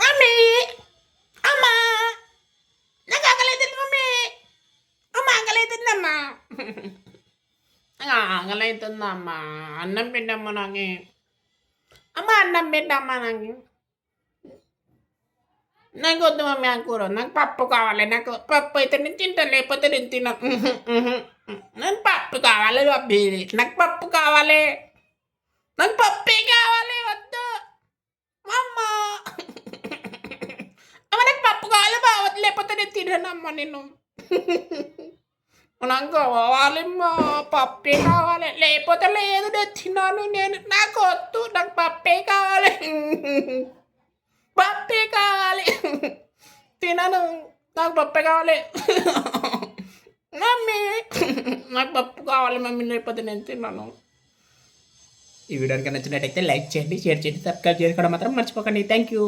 Mummy అమ్మా నాకు ఆకలైతుంది mummy అమ్మ ఆకలైతుందమ్మా ఆకలైతుందమ్మా అన్నం పెట్టమ్మా నాకు అమ్మ అన్నం పెట్టమ్మా నాకు నాకు వద్దు మమ్మీ ఆ కూర నాకు పప్పు కావాలి నాకు పప్పు అయితే నేను తింటాను లేకపోతే నేను తిన నాకు పప్పు కావాలి పప్పి నాకు పప్పు కావాలి నాకు పప్పే కావాలి వద్దు అమ్మ అమ్మ నాకు పప్పు కావాలి బావద్దు లేకపోతే నిన్ను నాకు కావాలమ్మా పప్పే కావాలి. లేకపోతే లేదు నేను తిన్నాను నేను నాకు వద్దు నాకు పప్పే కావాలి. పప్పే కావాలి. తినను నాకు పప్పే కావాలి. మమ్మీ నాకు పప్పు కావాలి మమ్మీ లేకపోతే నేను తిన్నాను ఈ వీడియో కనుక నచ్చినట్టయితే లైక్ చేయండి షేర్ చేయండి సబ్స్క్రైబ్ చేసుకోవడం మాత్రం మర్చిపోకండి. Thank you